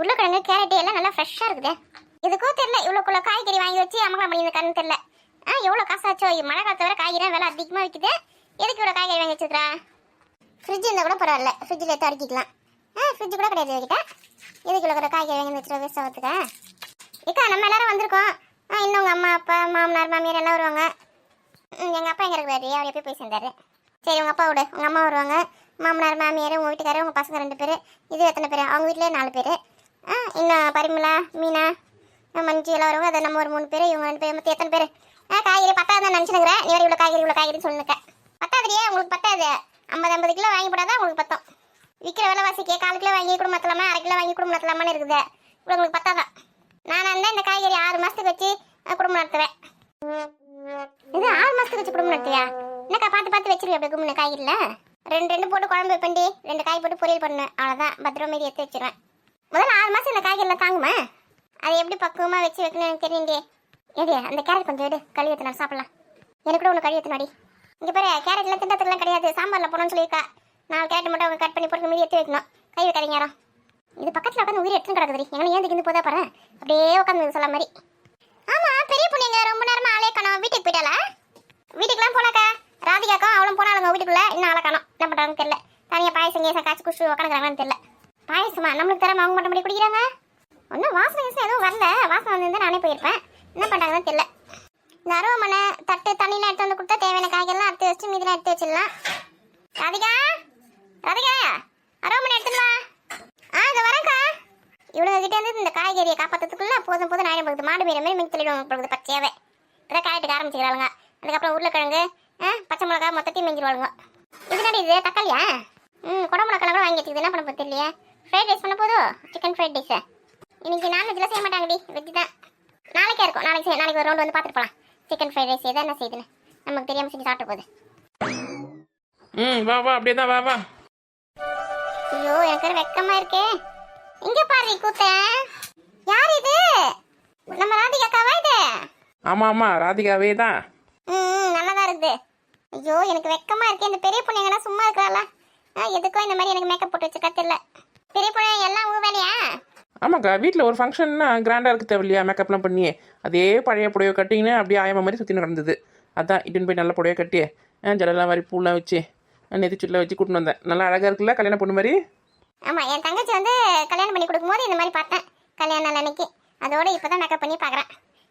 உருளைக்கிழங்கு கேரட்டு எல்லாம் நல்லா ஃப்ரெஷ்ஷாக இருக்குது. எதுக்கோ தெரில இவ்வளோக்குள்ள காய்கறி வாங்கி வச்சு அமகலம் பண்ணியிருக்காருன்னு தெரில ஆ எவ்வளோ காசாச்சோ மழை காலத்தை வர காய்கறி விலை அதிகமாக விற்குது எதுக்கு இவ்வளோ காய்கறி வாங்கி வச்சிருக்கா? ஃப்ரிட்ஜ் இருந்தால் கூட பரவாயில்ல. ஃப்ரிட்ஜில் எடுத்து அடுக்கிக்கலாம். ஆ ஃப்ரிட்ஜ் கூட கிடையாது என்கிட்ட. எதுக்கு இவ்வளோ கூட காய்கறி வாங்கி வச்சுருக்க வேஸ்ட் ஆகிறதுக்கா இக்கா நம்ம எல்லாரும் வந்திருக்கோம். ஆ இன்னும் உங்கள் அம்மா அப்பா மாமனார் மாமியார் எல்லாம் வருவாங்க. எங்கள் அப்பா எங்கே இருக்கிறாரு அவர் எப்போ போய் சேர்ந்தாரு? சரி உங்கள் அப்பா விடு உங்கள் அம்மா வருவாங்க. மாமனார் மாமியார் உங்கள் வீட்டுக்காரர் உங்கள் பசங்க ரெண்டு பேர். இது எத்தனை பேர்? அவங்க வீட்டிலே நாலு பேர். ஆ இன்னும் பரிமலா மீனா மஞ்சு எல்லாம் வருவாங்க அதை நம்ம ஒரு மூணு பேர் இவங்க ரெண்டு பேர் மொத்தம் எத்தனை பேர்? ஆ காய்கறி பத்தாவது தான் நினச்சினுக்கிறேன் நீ வேறு இவ்வளோ காய்கறி இவ்வளோ காய்கறி சொல்லுங்க பத்தாதுலையே உங்களுக்கு பத்தாது. ஐம்பது ஐம்பது கிலோ வாங்கி போடாதான் உங்களுக்கு பத்தம். விற்கிற விலைவாசிக்கு கால் கிலோ வாங்கி குடும்பத்தலாமா அரை கிலோ வாங்கி குடும்பத்தலாமான்னு இருக்குது. இவ்வளோ உங்களுக்கு பத்தாதான் நான் இருந்தால் இந்த காய்கறி ஆறு மாதத்துக்கு வச்சு குடும்பம் நடத்துவேன். இது ஆறு மாதத்துக்கு வச்சு குடும்பம் நடத்துவியா? என்னக்கா பார்த்து பார்த்து வச்சிருக்கேன் அப்படி கும்பின காய்கறியில்? ரெண்டு ரெண்டு போட்டு குழம்பு வைப்பண்டி ரெண்டு காய் போட்டு பொரியல் பண்ணு. அவ்வளோதான் பத்திரம் மீதி எடுத்து வச்சிருவேன். முதல்ல ஆறு மாதம் இந்த காய்கறிலாம் தாங்குமா? அதை எப்படி பக்குவமாக வச்சு வைக்கணும் எனக்கு தெரியுங்க எது அந்த கேரட் கொஞ்சம் எடு. கழுவி எத்தனை சாப்பிடலாம். எனக்கு கூட ஒன்று கழுவி ஊற்றினாடி இங்கே பாரு கேரட்லாம் திண்டத்துக்குலாம் கிடையாது. சாம்பாரில் போனோம்னு சொல்லியிருக்கா. நாலு கேரட் மட்டும் அவங்க கட் பண்ணி போட்டு மீதி எடுத்து வைக்கணும். கை வைக்காதீங்க யாரும். இது பக்கத்தில் உட்காந்து உயிர் எடுத்துன்னு கிடக்குது எங்கே ஏன் திக்கிந்து போதா பாரு. அப்படியே உட்காந்து சொல்ல மாதிரி ஆமாம் பெரிய பொண்ணுங்க. ரொம்ப நேரமா ஆளே காணும். வீட்டுக்கு போயிட்டால வீட்டுக்குலாம் போனாக்கா ராதிகாக்கும் அவளும் போனாளுங்க வீட்டுக்குள்ள. இன்னும் ஆளை காணும். என்ன பண்ணுறாங்கன்னு தெரியல. தனியாக பாயசம் கேசம் காய்ச்சி குடிச்சு உட்காந்துக்கிறாங்கன்னு தெரியல. பாயசமா? நம்மளுக்கு தர அவங்க மட்டும் இப்படி குடிக்கிறாங்க? ஒன்றும் வாசனை கீசம் எதுவும் வரல. வாசனை வந்து நானே போயிருப்பேன். என்ன பண்ணுறாங்கன்னு தெரியல. இந்த அருவமனை தட்டு தண்ணியெலாம் எடுத்து வந்து கொடுத்தா தேவையான காய்கறிலாம் எடுத்து வச்சு மீதிலாம் எடுத்து வச்சிடலாம். ராதிகா? ராதிகா? அருவமனை எடுத்துடலாம் ஆ இதை வரேன்க்கா. இவனுங்க இருந்து இந்த காய்கறியை காப்பாத்துறதுக்குள்ள போதும் போதும் நாயம் போகுது மாடு மீற மாதிரி மின் தெளிவாங்க போகுது பச்சையாவே. இப்பதான் காயத்துக்கு ஆரம்பிச்சுக்கிறாளுங்க அதுக்கப்புறம் உருளைக்கிழங்கு ஆ, பச்சை மிளகா மொத்தத்தையும் மிஞ்சிடுவாளுங்க இது என்னடி இது தக்காளியா? ம் குடமிளகா கூட வாங்கி வச்சுக்கிது. என்ன பண்ண போகுது ஃப்ரைட் ரைஸ் பண்ண போதும் சிக்கன் ஃப்ரைட் ரைஸ் இன்னைக்கு நான்வெஜ்லாம் செய்ய மாட்டாங்கடி வெஜ் தான். நாளைக்கே இருக்கும் நாளைக்கு நாளைக்கு ஒரு ரவுண்ட் வந்து பார்த்துட்டு போகலாம் சிக்கன் ஃப்ரைட் ரைஸ் எதை என்ன செய்யுதுன்னு? நமக்கு தெரியாமல் செஞ்சு சாப்பிட்டு போகுது. ம் வா வா அப்படியே தான் வா வா. ஐயோ எனக்கு வெக்கமா இருக்கே. இங்க பாரு கூத்த. யார் இது? நம்ம ராதிகாக்காவா இது? ஆமாம் ஆமாம் ராதிகாவே தான். ம் நல்லதா இருக்குது. ஐயோ எனக்கு வெக்கமா இருக்கே. இந்த பெரிய பொண்ணு எங்கன்னா சும்மா இருக்கிறாளா? எதுக்கும் இந்த மாதிரி எனக்கு மேக்கப் போட்டு வச்சுக்கா தெரியல. பெரிய பொண்ணு எல்லாம் வேலையா? ஆமாக்கா வீட்டில் ஒரு ஃபங்க்ஷன்னா கிராண்டாக இருக்க தேவையில்லையா? மேக்கப்லாம் பண்ணி அதே பழைய புடவை கட்டிங்கன்னு அப்படியே ஆயமா மாதிரி சுற்றி நடந்தது. அதான் இட்டுன்னு போய் நல்ல புடவை கட்டி ஆ, ஜடலாம் மாதிரி பூலாம் வச்சு நெதிச்சுட்டில் வச்சு கூட்டின்னு வந்தேன். நல்லா அழகாக இருக்குல்ல கல்யாண பொண்ணு மாதிரி? ஆமா என் தங்கச்சி வந்து கல்யாணம் பண்ணி கொடுக்கும்போது இந்த மாதிரி பார்த்தேன் கல்யாண நாள் அன்னைக்கு. அதோட இப்பதான் மேக்கப் பண்ணி பார்க்கறேன்.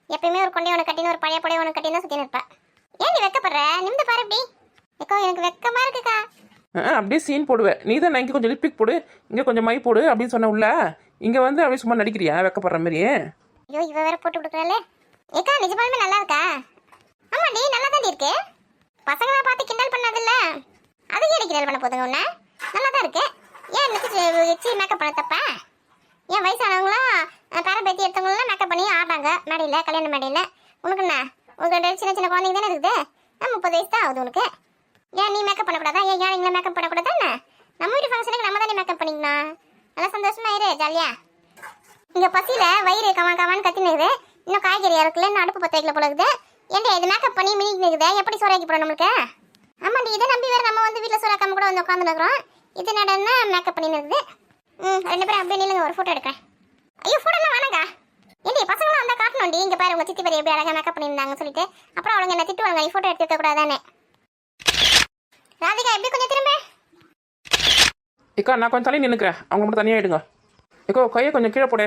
எப்பயுமே ஒரு கொண்டை ஒன்று கட்டின்னு ஒரு பழைய புடவை ஒன்று கட்டின்னு தான் சுற்றி நிற்பேன் ஏன் நீ வெக்கப்படுற? நிமிந்து பாரு இப்படி. எனக்கு வெக்கமா இருக்குக்கா. அப்படியே சீன் போடுவேன் நீ தான் இங்கே கொஞ்சம் லிப்டிக் போடு. இங்கே கொஞ்சம் மை போடு அப்படின்னு சொன்ன உள்ள. இங்கே வந்து அப்படியே சும்மா நடிக்கிறியா? வெக்கப்படுற மாதிரி ஐயோ இவ வேற போட்டு கொடுக்குறாளே. ஏக்கா நிஜமாலுமே நல்லா இருக்கா ஆமாடி நல்லா தான் இருக்கு. பசங்களை பார்த்து கிண்டல் பண்ணதில்ல. அது ஏன் கிண்டல் பண்ண போதுங்க உன்ன? நல்லா தான் இருக்கு. ஏன் வச்சு மேக்கப் பண்ண தப்பா? ஏன் வயசானவங்களா அஹ், பேத்தி எடுத்தவங்களாம் மேக்கப் பண்ணி ஆடுறாங்க? மேடையில் கல்யாண மேடையில். உனக்கு என்ன? உனக்கு சின்ன சின்ன குழந்தைங்க தானே இருக்குது? ஆ, முப்பது வயசு தான் ஆகுது உனக்கு. ஏன் நீ மேக்கப் பண்ணக்கூடாதா? ஏன் ஏன் நீங்களே மேக்கப் பண்ணக்கூடாதா என்ன? நம்ம வீட்டு ஃபங்க்ஷனுக்கு நம்ம தானே மேக்கப் பண்ணிக்கணும் நல்லா சந்தோஷமா இரு ஜாலியா. இங்க பசியில வயிறு கவான் கவான் கத்தினுக்குது இன்னும் காய்கறி இருக்குல்ல இன்னும் அடுப்பு பத்த வைக்கல போல இருக்குது ஏன்டா இது மேக்கப் பண்ணி மினிக்கு நிற்குது எப்படி சோறாக்கி போறோம் நம்மளுக்கு? ஆமாண்டி இதை நம்பி வேற நம்ம வந்து வீட்டில் சோறாக்காம கூட வந்து உட்காந்துருக்குறோம் இது நடனா மேக்கப் பண்ணி நிற்குது ம் ரெண்டு பேரும் அப்படியே நில்லுங்க ஒரு ஃபோட்டோ எடுக்கிறேன். ஐயோ ஃபோட்டோலாம் வேணாங்க ஏண்டி பசங்களாம் வந்தால் காட்டணும்டி. இங்கே பாரு உங்க சித்தி பேர் எப்படி அழகாக மேக்கப் பண்ணியிருந்தாங்கன்னு சொல்லிட்டு. அப்புறம் அவங்க என்ன திட்டுவாங்க நீ ஃபோட்டோ எடுத்து வைக்கக்கூடாதானே ராதிகா எப்படி கொஞ்சம் திரும்ப? ஏக்கா நான் கொஞ்சம் தள்ளி நின்றுக்கிறேன் அவங்க மட்டும் தனியாக எடுங்க ஏக்கோ கையை கொஞ்சம் கீழே போடு.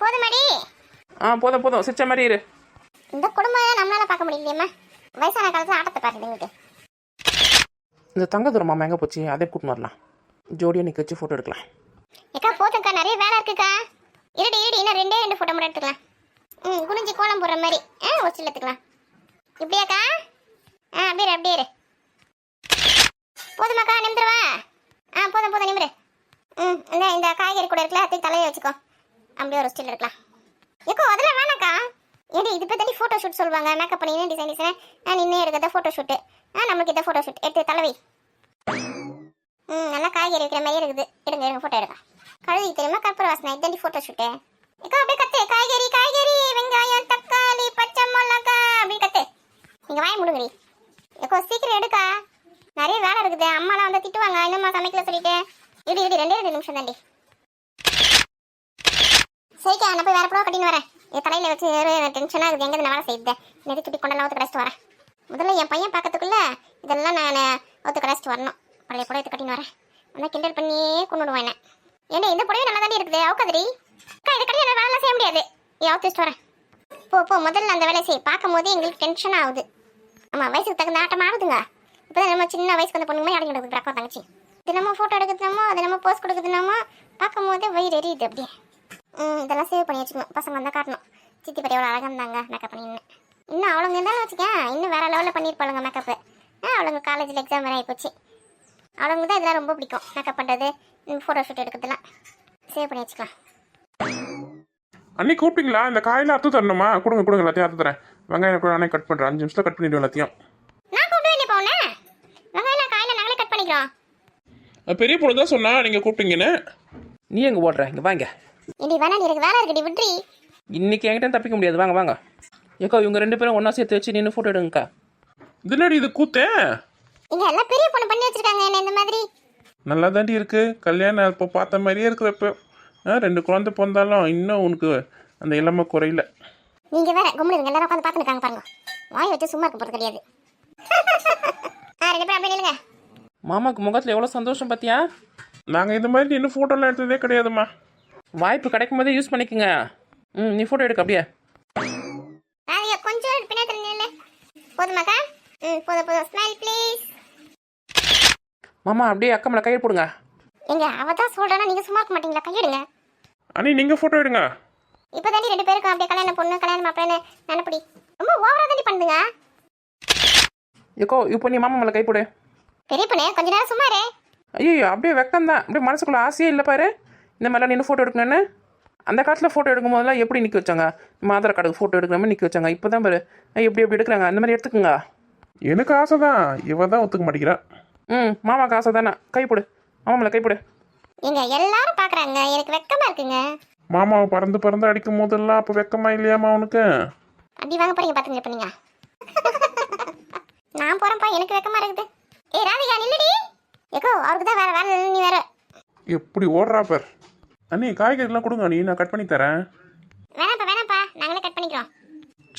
போதுமாடி. ஆ போதும் போதும். சிரிச்ச மாதிரி இரு. இந்த குடும்பம் நம்மளால பார்க்க முடியலையம்மா. வயசான காலத்துல ஆட்டத்தை பாருங்க இங்கிட்டு இந்த தங்க தூரமா எங்கே போச்சு. அதே கூட்டின்னு வரலாம். ஜோடியாக நிற்க வச்சு ஃபோட்டோ எடுக்கலாம். ஏக்கா போதும்க்கா நிறைய வேலை இருக்குக்கா. இருடி இருடி. இன்னும் ரெண்டே ரெண்டு ஃபோட்டோ மட்டும் எடுத்துக்கலாம். ம் குனிஞ்சு கோலம் போடுற மாதிரி. ஆ ஒரு சில எடுத்துக்கலாம். இப்படியாக்கா? ஆ அப்படியே அப்படியே போதுமாக்கா நிமிந்துருவா ஆ போதும் போதும் நிமிரு. ம் இந்த இந்த காய்கறி கூட இருக்குல்ல அதுக்கு தலையை வச்சுக்கோ. அப்படியே ஒரு ஸ்டில் இருக்கலாம். ஏக்கோ அதெல்லாம் வேணாக்கா. ஏடி இது பற்றி ஃபோட்டோ ஷூட் சொல்லுவாங்க. மேக்கப் பண்ணி டிசைன் டிசைன் நான் நின்று எடுக்கிறத ஃபோட்டோ ஷூட்டு ஆ நம்மளுக்கு இதை ஃபோட்டோ ஷூட் எடுத்து தலைவி ம் நல்லா காய்கறி வைக்கிற மாதிரி இருக்குது. எடுங்க எடுங்க ஃபோட்டோ எடுங்க. கழுவி தெரியுமா? கற்பூர வாசனை. இதாண்டி ஃபோட்டோ ஷூட்டு ஏக்கா அப்படியே கத்து. காய்கறி காய் வெங்காயம் தக்காளி பச்சை மிளகா அப்படி கத்து நீங்க வாய முடுங்கடி ஏக்கோ சீக்கிரம் எடுக்கா நிறைய வேலை இருக்குது அம்மாலாம் வந்து திட்டுவாங்க என்னம்மா சமைக்கல சொல்லிட்டு இடி இடி ரெண்டே ரெண்டு நிமிஷம் தாண்டி சரிக்கா நான் போய் வேற புடவை கட்டின்னு வரேன் இது தலையில வச்சு டென்ஷனாக எங்கே நான் வேலை செய்யுது. நெறி சுட்டி கொண்டெல்லாம் ஒத்து கடைச்சிட்டு வரேன் முதல்ல என் பையன் பார்க்கறதுக்குள்ள இதெல்லாம் நான் ஒத்து கடைச்சிட்டு வரணும். பழைய புடவை எடுத்து கட்டின்னு வரேன். ஆனால் கிண்டல் பண்ணியே கொண்டு விடுவேன் என்ன ஏன்னா இந்த புடவை நல்லா தானே இருக்குது அவுக்காதிரி அக்கா இதை கட்டி என்னால் செய்ய முடியாது. ஏன் அவுத்து வச்சுட்டு வரேன். போ போ முதல்ல அந்த வேலையை செய். பார்க்கும் போது எங்களுக்கு டென்ஷன் ஆகுது. ஆமாம் வயசுக்கு தகுந்த ஆட்டம் ஆடுதுங்க இப்போ நம்ம சின்ன வயசுக்கு வந்து பொண்ணுமே அடங்கி எடுக்குது அக்கா தங்கச்சி. தினமும் ஃபோட்டோ எடுக்கிறதுனாமோ அதை நம்ம போஸ்ட் கொடுக்குதுனமோ பார்க்கும் போது வயிறு எரியுது அப்படியே. இதெல்லாம் சேவ் பண்ணி வச்சுக்கணும். பசங்க வந்தால் காட்டணும். சித்தி பட்டி எவ்வளோ அழகாக இருந்தாங்க மேக்கப் பண்ணின்னு இன்னும் அவளுங்க இருந்தாலும் வச்சுக்கேன். இன்னும் வேற லெவலில் பண்ணியிருப்பாளுங்க மேக்கப்பு ஆ அவளுங்க காலேஜில் எக்ஸாம் வேறு ஆகிப்போச்சு அவளுங்க தான் இதெல்லாம் ரொம்ப பிடிக்கும். மேக்கப் பண்ணுறது ஃபோட்டோ ஷூட் எடுக்கிறதுலாம். சேவ் பண்ணி வச்சுக்கலாம். அன்னைக்கு கூப்பிட்டீங்களா? இந்த காயில் அறுத்து தரணுமா? கொடுங்க கொடுங்க எல்லாத்தையும் அறுத்து தரேன். வெங்காயம் கூட நானே கட் பண்ணுறேன் அஞ்சு நிமிஷத்தில் கட் பண்ணிடுவேன் எல்லாத்தையும். நான் கூப்பிட்டு வேண்டிய போனேன் வெங்காயம் காயில் நாங்களே கட் பண்ணிக்கிறோம். பெரிய பொண்ணு தான் சொன்னா நீங்கள் கூப்பிட்டீங்கன்னு. நீ எங்கே ஓடுற? இங்கே வாங்க இடி வேணா நீ எனக்கு வேலை இருக்குடி விட்ரி இன்னைக்கு என்கிட்ட தப்பிக்க முடியாது. வாங்க வாங்க. ஏக்கா இவங்க ரெண்டு பேரும் ஒன்றா சேர்த்து வச்சு நின்று ஃபோட்டோ எடுங்கக்கா. இதுனாடி இது கூத்தே? இங்க எல்லாம் பெரிய பொண்ணு பண்ணி வச்சிருக்காங்க. என்ன இந்த மாதிரி? நல்லா தாண்டி இருக்கு. கல்யாணம் இப்போ பார்த்த மாதிரியே இருக்கிறப்ப ஆ ரெண்டு குழந்தை பிறந்தாலும் இன்னும் உனக்கு அந்த இளமை குறையில. நீங்க வேற கும்பல் இருங்க எல்லாரும் உட்காந்து பார்த்துருக்காங்க பாருங்க. வாய் வச்சு சும்மா இருக்க போறது கிடையாது. ஆ ரெண்டு பேரும் அப்படியே நில்லுங்க. மாமாக்கு முகத்தில் எவ்வளோ சந்தோஷம் பார்த்தியா நாங்கள் இந்த மாதிரி இன்னும் ஃபோட்டோலாம் எடுத்ததே கிடையாதும்மா. வாய்ப்பு கிடைக்கும் போதே யூஸ் பண்ணிக்கோங்க. ம் நீ ஃபோட்டோ எடுக்க அப்படியே. கொஞ்சம் பின்னாடி நில்லு. போதுமாக்கா ம் போதும் போதும். ஸ்மைல் ப்ளீஸ் மாமா அப்படியே அக்கா மேலே கையை போடுங்க. எங்க அவ தான் சொல்றானா நீங்க சும்மா இருக்க மாட்டீங்களா? கையிடுங்க அண்ணி நீங்கள் ஃபோட்டோ எடுங்க. இப்போ தாண்டி ரெண்டு பேருக்கும் அப்படியே கல்யாணம் பொண்ணு கல்யாணம் மாப்பிள்ளை நினைப்படி. ரொம்ப ஓவரா தாண்டி பண்ணுங்க ஏக்கோ இப்போ நீ மாமா மேலே கை போடு. பெரிய பொண்ணு கொஞ்ச நேரம் சும்மா இரு. ஐயோ அப்படியே வெக்கம் தான் அப்படியே மனசுக்குள்ள ஆசையே இல்லை பாரு. இந்த மாதிரிலாம் நின்று ஃபோட்டோ எடுக்கணும்னு. அந்த காலத்தில் ஃபோட்டோ எடுக்கும் போதெல்லாம் எப்படி நிற்க வச்சாங்க? நம்ம ஆதார் கார்டுக்கு ஃபோட்டோ எடுக்கிற மாதிரி நிற்க வச்சாங்க. இப்போ தான் பாரு எப்படி எப்படி எடுக்கிறாங்க? அந்த மாதிரி எடுத்துக்கோங்க. எனக்கு ஆசை தான் இவ தான் ஒத்துக்க மாட்டேங்கிறா. ம் மாமாக்கு ஆசை தானே கை போடு. மாமா மேலே கை போடு. எங்க எல்லாரும் பாக்குறாங்க. எனக்கு வெக்கமா இருக்குங்க. மாமாவை பறந்து பறந்து அடிக்கும் போதெல்லாம் அப்போ வெக்கமா இல்லையாமா அவனுக்கு அப்படி வாங்க போறீங்க பாத்துங்க இப்ப நீங்க. நான் போறேன்ப்பா. எனக்கு வெக்கமா இருக்குது. ஏய் ராதிகா நில்லுடி. ஏக்கோ அவருக்கு தான் வேற வேலை இல்லை, நீ வேற. எப்படி ஓடுறா பார். அண்ணி காய்கறிலாம் கொடுங்க அண்ணி நான் கட் பண்ணி தரேன். வேணாம்ப்பா வேணாம்ப்பா. நாங்களே கட் பண்ணிக்கிறோம்.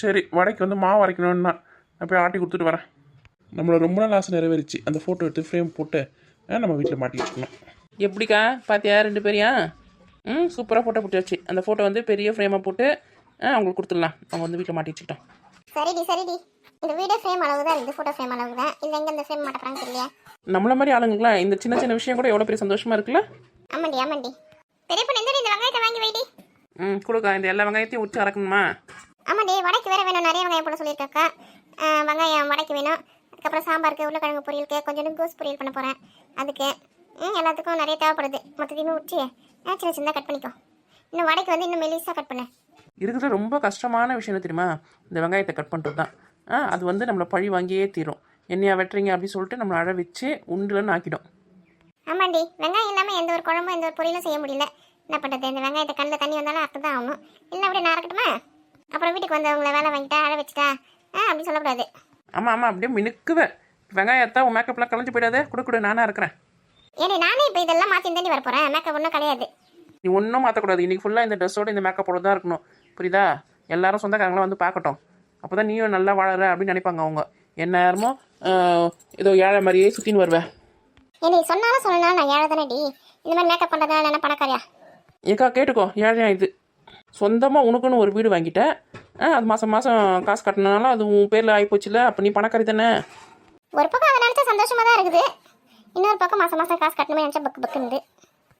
சரி வடைக்கு வந்து மாவு அரைக்கணும்னா நான் போய் ஆட்டி கொடுத்துட்டு வரேன். நம்மளோட ரொம்ப நாள் ஆசை நிறைவேறிச்சு. அந்த ஃபோட்டோ எடுத்து ஃப்ரேம் போட்டு நம்ம வீட்டில் மாட்டி வச்சுக்கணும். எப்படிக்கா? பாத்தியா ரெண்டு பேரையா? ம் சூப்பராக ஃபோட்டோ போட்டாச்சு அந்த ஃபோட்டோ வந்து பெரிய ஃப்ரேமாக போட்டு அவங்களுக்கு கொடுத்துடலாம். அவங்க வந்து வீட்டில் மாட்டி வச்சுக்கிட்டோம். சரிடி சரிடி. இந்த வீடியோ ஃப்ரேம் அளவு தான் இருக்குது. ஃபோட்டோ ஃப்ரேம் அளவு தான். இல்லை எங்க இந்த ஃப்ரேம் மாட்டேறாங்க தெரியல நம்மள மாதிரி ஆளுங்களாம் இந்த சின்ன சின்ன விஷயம் கூட எவ்வளோ பெரிய சந்தோஷமா இருக்குல்ல? ஆமாண்டி ஆமாண்டி. பெரிய பொண்ணு இந்த வெங்காயத்தை வாங்கி வைடி? ம் கொடுக்கா. இந்த எல்லா வெங்காயத்தையும் உச்சி அறக்கணுமா ஆமாண்டி வடைக்கு வேற வேணும். நிறைய வெங்காயம் போட சொல்லியிருக்காக்கா. வெங்காயம் வடைக்கு வேணும். அதுக்கப்புறம் சாம்பாருக்கு உருளைக்கிழங்கு பொரியலுக்கு கொஞ்சோண்டு கோஸ் பொரியல் பண்ண போகிறேன் அதுக்கு ம், எல்லாத்துக்கும் நிறைய தேவைப்படுது. மொத்தத்தையுமே உச்சி சின்ன சின்னதாக கட் பண்ணிக்கோ. இன்னும் வடைக்கு வந்து இன்னும் மெலிசாக கட் பண்ணு. இருக்கிற ரொம்ப கஷ்டமான விஷயம் தெரியுமா? இந்த வெங்காயத்தை கட் பண்ணுறது தான். அது வந்து நம்மளை பழி வாங்கியே தீரும். என்னையா வெட்டுறீங்க அப்படின்னு சொல்லிட்டு நம்மளை அழ வச்சு உண்டுலன்னு ஆக்கிடும். ஆமாண்டி வெங்காயம் இல்லாமல் எந்த ஒரு குழம்பும் எந்த ஒரு பொரியலும் செய்ய முடியல. என்ன பண்ணுறது இந்த வெங்காயத்தை கண்ணில் தண்ணி வந்தாலும் அர்த்தம் தான் ஆகணும். இல்லை அப்படியே நான் இருக்கட்டுமா அப்புறம் வீட்டுக்கு வந்தவங்கள வேலை வாங்கிட்டா அழ வச்சுட்டா? ஆ அப்படி சொல்லக்கூடாது. ஆமாம் ஆமாம் அப்படியே மினுக்குவேன். வெங்காயத்தை உன் மேக்கப்லாம் கலைஞ்சு போயிடாதே. கொடு கொடு நானாக இருக்கிறேன் ஏன்னா நானே இப்போ இதெல்லாம் மாற்றி தாண்டி வர போகிறேன் மேக்கப் ஒன்றும் கிடையாது. நீ ஒன்றும் மாற்றக்கூடாது இன்றைக்கி ஃபுல்லாக இந்த ட்ரெஸ்ஸோட இந்த மேக்கப்போட தான் இருக்கணும். புரியுதா? எல்லாரும் சொந்தக்காரங்களாம் வந்து பார்க்கட்டும். அப்போ தான் நீயும் நல்லா வாழற அப்படின்னு நினைப்பாங்க அவங்க. எந்நேரமோ ஆஹ், ஏதோ ஏழை மாதிரியே சுற்றின்னு வருவேன் ஏன்னா சொன்னாலும் சொல்லனாலும் நான் ஏழை தானே டி. இந்த மாதிரி மேக்கப் பண்ணுறதுனால என்ன பணக்காரியா ஏக்கா கேட்டுக்கோ ஏழையா இது சொந்தமாக உனக்குன்னு ஒரு வீடு வாங்கிட்டேன். ஆ, அது மாதம் மாதம் காசு கட்டினாலும் அது உன் பேரில் ஆகிப்போச்சுல அப்போ நீ பணக்காரி தானே? ஒரு பக்கம் அதை நினச்சா சந்தோஷமா தான் இருக்குது. இன்னொரு பக்கம் மாசம் மாசம் காசு கட்டணுமே நினச்சா பக்கு பக்குன்னு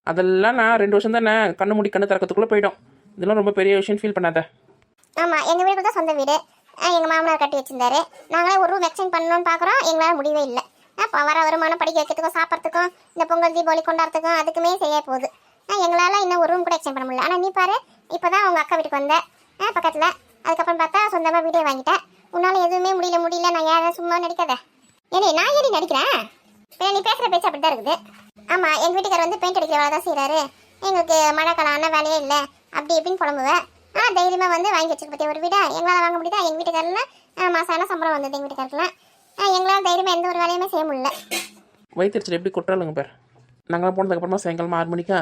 அதெல்லாம் நான் ரெண்டு வருஷம் தானே கண்ணு மூடி கண்ணு திறக்கிறதுக்குள்ளே போயிடும். இதெல்லாம் ரொம்ப பெரிய விஷயம் ஃபீல் பண்ணாத. ஆமாம் எங்கள் வீடு தான் சொந்த வீடு. எங்கள் மாமனார் கட்டி வச்சிருந்தாரு. நாங்களே ஒரு ரூம் எக்ஸ்சேஞ்ச் பண்ணணும்னு பார்க்குறோம் எங்களால் முடியவே இல்லை. வர வருமானம் படிக்க வைக்கிறதுக்கும் சாப்பிட்றதுக்கும் இந்த பொங்கல் தீபாவளி கொண்டாடுறதுக்கும் அதுக்குமே செய்ய போகுது. எங்களால் இன்னும் ஒரு ரூம் கூட எக்ஸ்டெண்ட் பண்ண முடியல. ஆனால் நீ பாரு இப்போ தான் உங்கள் அக்கா வீட்டுக்கு வந்தேன் பக்கத்தில். அதுக்கப்புறம் பார்த்தா சொந்தமாக வீடியோ வாங்கிட்டேன். உன்னால் எதுவுமே முடியல முடியல. நான் ஏன் சும்மா நடிக்காத. ஏனே நான் ஏறி நடிக்கிறேன்? நீ பேசுகிற பேச்சு அப்படி தான் இருக்குது. ஆமாம் எங்கள் வீட்டுக்கார் வந்து பெயிண்ட் அடிக்கிற வேலை தான் செய்கிறாரு எங்களுக்கு மழை காலம் ஆனால் வேலையே இல்லை. அப்படி இப்படின்னு புலம்புவேன் ஆனால் தைரியமாக வந்து வாங்கி வச்சுக்க பற்றிய ஒரு வீடா? எங்களால் வாங்க முடியுதா? எங்கள் வீட்டுக்காரில் மாசான சம்பளம் வந்தது எங்கள் வீட்டுக்காரருக்குலாம். எங்களால் தைரியமாக எந்த ஒரு வேலையுமே செய்ய முடியல. வயிற்றுச்சல் எப்படி கொட்டுறாளுங்க பேர்? நாங்களாம் போனதுக்கப்புறமா சாயங்காலம் ஆறு மணிக்கா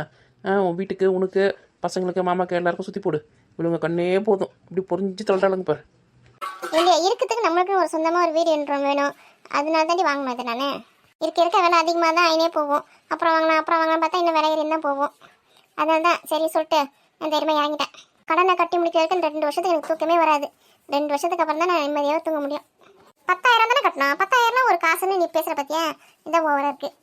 உன் வீட்டுக்கு உனக்கு பசங்களுக்கு மாமாக்கு எல்லாருக்கும் சுற்றி போடு. இவளுங்க கண்ணே போதும். இப்படி பொறிஞ்சு தள்ளுறாளுங்க பாரு. இல்லையா இருக்கிறதுக்கு நம்மளுக்கு ஒரு சொந்தமாக ஒரு வீடு என்றும் வேணும். அதனால தாண்டி வாங்கணும் இது நான். இருக்க இருக்க விலை அதிகமாக தான் ஆயினே போகும். அப்புறம் வாங்கலாம் அப்புறம் வாங்கலாம் பார்த்தா இன்னும் விலை ஏறி தான் போகும். அதனால தான் சரி சொல்லிட்டு நான் தைரியமாக இறங்கிட்டேன். கடனை கட்டி முடிக்கிற வரைக்கும் இந்த ரெண்டு வருஷத்துக்கு எனக்கு தூக்கமே வராது. ரெண்டு வருஷத்துக்கு அப்புறம் தான் நான் நிம்மதியாக தூங்க முடியும். பத்தாயிரம் தானே கட்டணும். பத்தாயிரம்லாம் ஒரு காசுன்னு நீ பேசுகிற பத்தியா? இதான் ஓவராக இருக்குது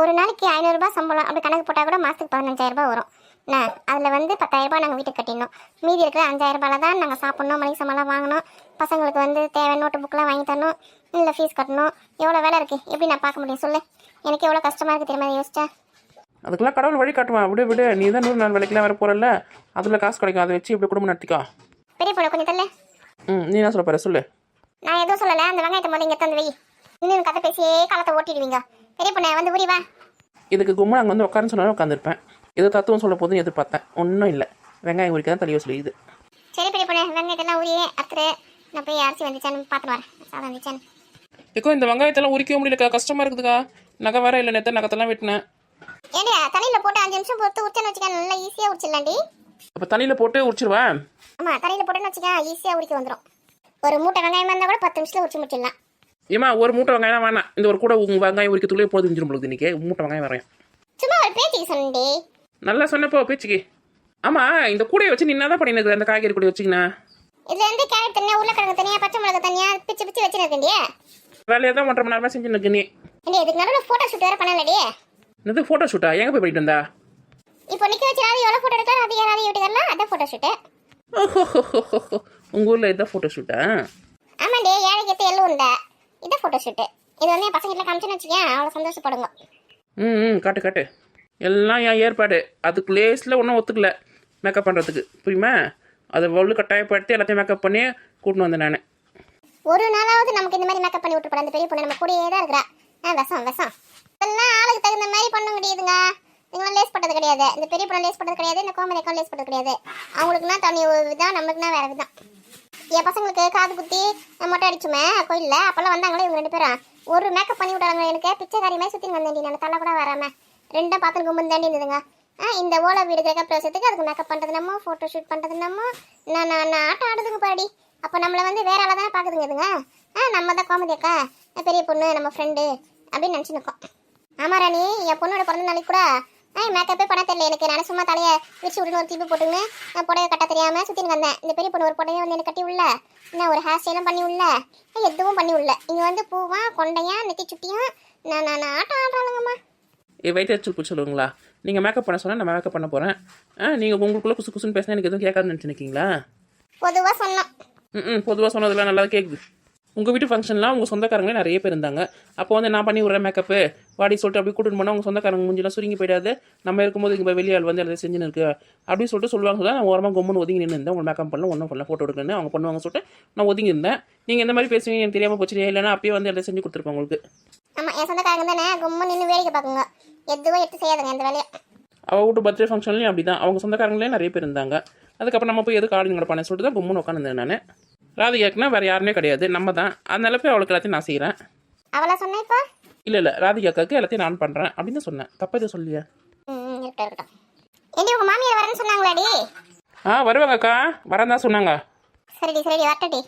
ஒரு நாளைக்கு ஐநூறுரூபா சம்பளம் அப்படி கணக்கு போட்டால் கூட மாதத்துக்கு பதினஞ்சாயிரம் ரூபாய் வரும். என்ன? அதில் வந்து பத்தாயிரம் ரூபாய் நாங்கள் வீட்டுக்கு கட்டிடணும். மீதி இருக்கிற அஞ்சாயிரம் ரூபாயில தான் நாங்கள் சாப்பிட்ணும் மளிகை சாமான்லாம் வாங்கணும். பசங்களுக்கு வந்து தேவை நோட்டு புக்கெலாம் வாங்கி தரணும். இல்லை ஃபீஸ் கட்டணும். எவ்வளோ வேலை இருக்குது எப்படி நான் பார்க்க முடியும்? சொல்லு. எனக்கு எவ்வளோ கஷ்டமாக இருக்குது தெரியுமா? யோசிச்சா. அதுக்கெல்லாம் கடவுள் வழி காட்டுவான் விடு விடு. நீ தான் நூறு நாள் வேலைக்கெல்லாம் வர போகிறல்ல அதில் காசு கிடைக்கும். அதை வச்சு இப்படி குடும்பம் நடத்திக்கோ. பெரிய பொண்ணு கொஞ்சம் தள்ளு. ம் நீ என்ன சொல்ல போற? சொல்லு. நான் எதுவும் சொல்லலை. அந்த வெங்காயத்தை முதல்ல இங்கே தந்து வை. இன்னும் கதை பேசியே காலத்தை ஓட்டிடுவீங்க. பெரிய பொண்ணு வந்து உரி வா. இதுக்கு கும்மா அங்கே வந்து உட்காருன்னு சொன்னாலும் உட்காந்துருப்பேன் ஏதோ தத்துவம் சொல்ல போதும் எதிர்பார்த்தேன். ஒன்றும் இல்லை. வெங்காயம் உரிக்க தான் தலையை சொல்லியுது சரி பெரிய பொண்ணு வெங்காயத்தெல்லாம் உரியே அத்துரு நான் போய் அரிசி வந்துச்சான்னு பார்த்துட்டு வரேன். சாதம் வந்துச்சான்னு ஏக்கோ இந்த வெங்காயத்தெல்லாம் உரிக்க முடியலக்கா. கஷ்டமாக இருக்குதுக்கா. நகை வேற இல்லை நேற்று நகத்தெல்லாம் வெட்டினேன். ஏண்டியா தலையில போட்டு அஞ்சு நிமிஷம் பொறுத்து உரிச்சேன்னு வச்சுக்க நல்லா ஈஸியாக உரிச்சிடலாண்டி. அப்போ தண்ணியில் போட்டு உரிச்சிருவேன். ஆமா தலையில போட்டுன்னு வச்சுக்க ஈஸியாக உரிக்க வந்துடும் ஒரு மூட்டை வெங்காயம் இருந்தால் கூட பத்து நிமிஷத்துல உரிச்சு முடிச்சிடலாம். ஏமா ஒரு மூட்டை வெங்காயம் வேணாம். இந்த ஒரு கூட உங்க வெங்காயம் உரிக்கிறதுக்குள்ளே போதும் இருந்துரும் உங்களுக்கு இன்னைக்கு. மூட்டை வெங்காயம் வரேன் சும்மா ஒரு பேச்சுக்கு சொன்னே நல்லா சொன்னப்போ பேச்சுக்கு. ஆமாம் இந்த கூடையை வச்சு நீ என்ன தான் பண்ணிருக்க அந்த காய்கறி கூட வச்சுக்கினா. இதுல இருந்து கேரட் தனியா உருளைக்கிழங்கு தனியா பச்சை மிளகா தனியா பிச்சு பிச்சு வச்சிருக்கேன்டியே வேலையை தான் ஒன்றரை மணி நேரமாக செஞ்சு நிற்கு நீ ஏண்டி இதுக்கு நடுவில் ஃபோட்டோ ஷூட் வேற பண்ணலடி. என்னது ஃபோட்டோ ஷூட்டா எங்கே போய் பண்ணிட்டு வந்தா? இப்போ நிக்க வச்சு யாராவது எவ்வளோ ஃபோட்டோ எடுக்கலாம் அது யாராவது வீட்டுக்கெல்லாம் அதான் ஃபோட்டோ ஷூட்டு உங்கள் ஊரில் இதான் ஃபோட்டோ ஷூட்டா ஆமாண்டி ஏழைக்கு எத்து எள்ளு உண்டை இதான் ஃபோட்டோ ஷூட்டு இது வந்து என் பசங்க வீட்டில் காமிச்சுன்னு வச்சுக்கேன் அவ்வளோ சந்தோஷப்படுங்க. ம் ம் காட்டு காட்டு. எல்லாம் என் ஏற்பாடு. அதுக்கு லேஸில் ஒன்றும் ஒத்துக்கல மேக்கப் பண்ணுறதுக்கு புரியுமா? அதை ஒவ்வொரு கட்டாயப்படுத்தி எல்லாத்தையும் மேக்கப் பண்ணி கூட்டின்னு வந்தேன் நான். ஒரு நாளாவது நமக்கு இந்த மாதிரி மேக்கப் பண்ணி விட்டு அந்த பெரிய பொண்ணு நம்ம கூடயே தான் இருக்கிறா. ஆ விஷம் விஷம். இதெல்லாம் ஆளுக்கு தகுந்த மாதிரி பண்ண முடியுதுங்க இவங்களாம் லேஸ் பட்டது கிடையாது. இந்த பெரிய பொண்ணு லேஸ் பட்டது கிடையாது இந்த கோமதி அக்கா லேஸ் பட்டது கிடையாது. அவங்களுக்குனா தனி ஒரு விதம் நம்மளுக்குனா வேற விதம். என் பசங்களுக்கு காது குத்தி மொட்டை அடிச்சுமே கோயிலில் அப்போல்லாம் வந்தாங்களே இவங்க ரெண்டு பேரும். ஒரு மேக்கப் பண்ணி விட்டாங்க எனக்கு பிச்சைக்காரி மாதிரி சுற்றி வந்தேன் நான். தலை கூட வராம. ரெண்டும் பார்த்து கும்பம் தாண்டி இருந்ததுங்க. ஆ இந்த ஓலை வீடு கேட்க பிரசத்துக்கு அதுக்கு மேக்கப் பண்ணுறது நம்ம ஃபோட்டோ ஷூட் பண்ணுறது நம்ம நான் நான் ஆட்டம் ஆடுதுங்க பாடி அப்போ நம்மளை வந்து வேற ஆளாக தானே பார்க்குதுங்க இதுங்க. ஆ நம்ம தான் கோமதி அக்கா. பெரிய பொண்ணு நம்ம ஃப்ரெண்டு அப்படின்னு நினச்சி நிற்கோம் ஆமாம் ராணி என் பொண்ணோட பிறந்த நாளைக்கு கூட ஆ மேக்கப்பே பண்ண தெரியல எனக்கு. நான் சும்மா தலையை விரிச்சு விட்டுன்னு ஒரு தீப்பு போட்டுன்னு நான் புடவை கட்ட தெரியாம சுத்தின்னு வந்தேன். இந்த பெரிய பொண்ணு ஒரு புடவை வந்து எனக்கு கட்டி உள்ள. என்ன ஒரு ஹேர் ஸ்டைலும் பண்ணி உள்ள. எதுவும் பண்ணி உள்ள. இங்க வந்து பூவா கொண்டையா நெத்தி சுட்டியா நான் நான் நான் ஆட்டம் ஆடுறாளுங்கம்மா. ஏ வயிற்று பூ சொல்லுங்களா? நீங்கள் மேக்கப் பண்ண சொன்னால் நான் மேக்கப் பண்ண போகிறேன் ஆ நீங்கள் உங்களுக்குள்ளே குசு குசுன்னு பேசினா எனக்கு எதுவும் கேட்காதுன்னு நினச்சிருக்கீங்களா? பொதுவா சொன்னோம். ம் பொதுவாக சொன்னதெல்லாம் நல்லா கேட்குது உங்கள் வீட்டு ஃபங்க்ஷன்லாம் உங்கள் சொந்தக்காரங்களே நிறைய பேர் இருந்தாங்க. அப்போ வந்து நான் பண்ணி விட்றேன் மேக்கப்பு வாடி சொல்லிட்டு அப்படி கூட்டிட்டு போனால் உங்கள் சொந்தக்காரங்க மூஞ்சிலாம் சுருங்கி போயிடாது. நம்ம இருக்கும்போது இங்கே வெளியாள் வந்து அதை செஞ்சுன்னு இருக்கு. அப்படின்னு சொல்லிட்டு சொல்லுவாங்க சொல்ல நான் ஓரமாக கொம்முன்னு ஒதுங்கி நின்று இருந்தேன். உங்களை மேக்கப் பண்ணல ஒன்றும் பண்ணல ஃபோட்டோ எடுக்கணும்னு அவங்க பண்ணுவாங்க சொல்லிட்டு நான் ஒதுங்கி இருந்தேன். நீங்கள் எந்த மாதிரி பேசுவீங்க எனக்கு தெரியாமல் போச்சு இல்லைன்னா அப்பயே வந்து அதை செஞ்சு கொடுத்துருப்பேன் உங்களுக்கு. ஆமா என் சொந்தக்காரங்க தானே கும்ம நின்று வேடிக்கை பார்க்குங்க. எதுவும் எடுத்து செய்யாதுங்க இந்த வேலையை அவள் வீட்டு பர்த்டே ஃபங்க்ஷன்லேயும் அப்படி தான் அவங்க சொந்தக்காரங்களே நிறைய பேர் இருந்தாங்க. அதுக்கப்புறம் நம்ம போய் எதுக்கு ஆடுங்க பண்ண சொல்லிட்டு தான் கும்முன்னு உட்காந்துருந்தேன் நான். ராதிகாக்குனா வேறு யாருமே கிடையாது. நம்ம தான். அதனால போய் அவளுக்கு எல்லாத்தையும் நான் செய்கிறேன் அவளை சொன்னேன் இப்போ? இல்லை இல்லை. ராதிகாக்காக்கு எல்லாத்தையும் நான் பண்ணுறேன் அப்படின்னு சொன்னேன். தப்பா எதுவும் சொல்லியா ஏண்டி உங்க மாமியார் வரேன்னு சொன்னாங்களாடி? ஆ வருவாங்கக்கா. வரேன் தான் சொன்னாங்க. சரிடி சரிடி. வரட்டடி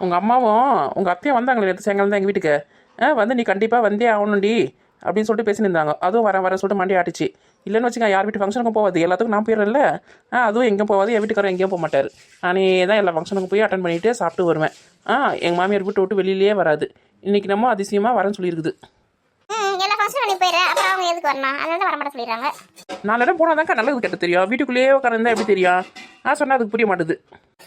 உங்கள் அம்மாவும் உங்கள் அத்தையும் வந்தாங்களே நேற்று சாயங்காலம் தான் எங்கள் வீட்டுக்கு. ஆ வந்து நீ கண்டிப்பாக வந்தே ஆகணும்டி. அப்படின்னு சொல்லிட்டு பேசின்னு இருந்தாங்க அதுவும் வரேன் வரேன் சொல்லிட்டு மண்டி ஆட்டிச்சு. இல்லைன்னு வச்சுக்க யார் வீட்டு ஃபங்க்ஷனுக்கும் போகாது. எல்லாத்துக்கும் நான் போயிடுறேன்ல. ஆ அதுவும் எங்கேயும் போகாது. என் வீட்டுக்காரர் எங்கேயும் போக மாட்டார். நானே தான் எல்லா ஃபங்க்ஷனுக்கும் போய் அட்டன் பண்ணிட்டு சாப்பிட்டு வருவேன். ஆ எங்கள் மாமியார் வீட்டு விட்டு வெளியிலேயே வராது. இன்றைக்கி நம்ம அதிசயமாக வரேன்னு சொல்லியிருக்குது. எல்லா ஃபங்க்ஷனும் நீ போயிடுற. அப்புறம் அவங்க எதுக்கு வரணும்? அதனால தான் வரமாட்ட சொல்லிடுறாங்க. நாலு இடம் போனால் தான்க்கா நல்லது கெட்ட தெரியும். வீட்டுக்குள்ளேயே உட்காந்து எப்படி தெரியும்? நான் சொன்னால் அதுக்கு புரிய மாட்டுது.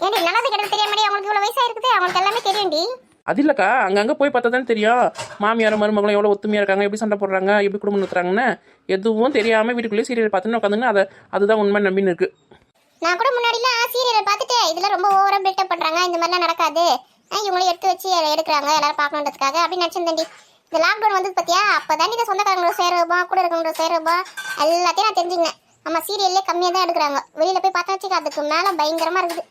ஏண்டி நல்லது கெட்டது தெரியாம அவங்களுக்கு இவ்வளவு வயசா இருக்குது அவங்களுக்கு எல்லாமே தெரியும்டி. அது இல்லைக்கா அங்கங்கே போய் பார்த்தா தானே தெரியும். மாமியாரும் மருமகளும் எவ்வளோ ஒத்துமையாக இருக்காங்க எப்படி சண்டை போடுறாங்க எப்படி குடும்பம் நடத்துறாங்கன்னு எதுவும் தெரியாமல் வீட்டுக்குள்ளேயே சீரியல் பார்த்துன்னு உட்காந்துன்னு அதை அதுதான் உண்மை நம்பின்னு இருக்கு. நான் கூட முன்னாடிலாம் சீரியலை பார்த்துட்டு இதுல ரொம்ப ஓவரா பில்டப் பண்றாங்க இந்த மாதிரிலாம் நடக்காது. இவங்களும் எடுத்து வச்சு எடுக்கிறாங்க எல்லாரும் பார்க்கணுன்றதுக்காக அப்படின்னு நினச்சிருந்தேன்டி இந்த லாக்டவுன் வந்தது பார்த்தியா அப்போ இந்த சொந்தக்காரங்களோட சேருவா கூட இருக்கவங்களோட சேருவா எல்லாத்தையும் நான் தெரிஞ்சுக்கினேன். நம்ம சீரியல்லே கம்மியாக தான் எடுக்கிறாங்க. வெளியில போய் பார்த்தா வச்சுக்க அதுக்கு மேலே பயங்கரமா இருக்குது.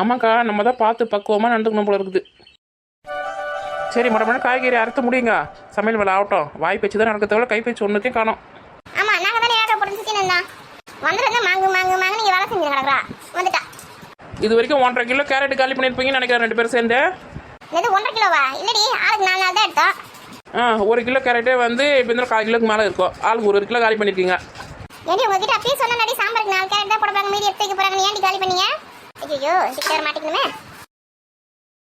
ஆமாக்கா நம்ம தான் பார்த்து பக்குவமாக நடந்துக்கணும் போல இருக்குது. சரி மட மட காய்கறி அறுத்து முடியுங்க. சமையல் வேலை ஆகட்டும். வாய் பேச்சு தான் நடக்கிறத விட கை பேச்சு ஒன்றுத்தையும் காணும். ஆமா நாங்க தானே ஏக புரிஞ்சு இருந்தா வந்துடுங்க மாங்கு மாங்கு மாங்கு நீங்க வேலை செஞ்சு கிடக்குறா. வந்துட்டா. இது வரைக்கும் ஒன்றரை கிலோ கேரட் காலி பண்ணியிருப்பீங்கன்னு நினைக்கிறேன் ரெண்டு பேரும் சேர்ந்து. இது ஒன்றரை கிலோவா? இல்லடி ஆளுக்கு நாலு நாள் தான் எடுத்தோம். ஆ ஒரு கிலோ கேரட்டே வந்து இப்போ இருந்தாலும் கால் கிலோக்கு மேலே இருக்கும் ஆளுக்கு ஒரு ஒரு கிலோ காலி பண்ணியிருக்கீங்க ஏடி உங்ககிட்ட அப்பயே சொன்ன சாம்பாருக்கு நாலு கேரட் தான் போட போறாங்க மீதி எடுத்து வைக்க போறாங்க ஏன்டி காலி பண்ணீங்க? ஐயோ சிக்கர் மாட்டிக்கணுமே.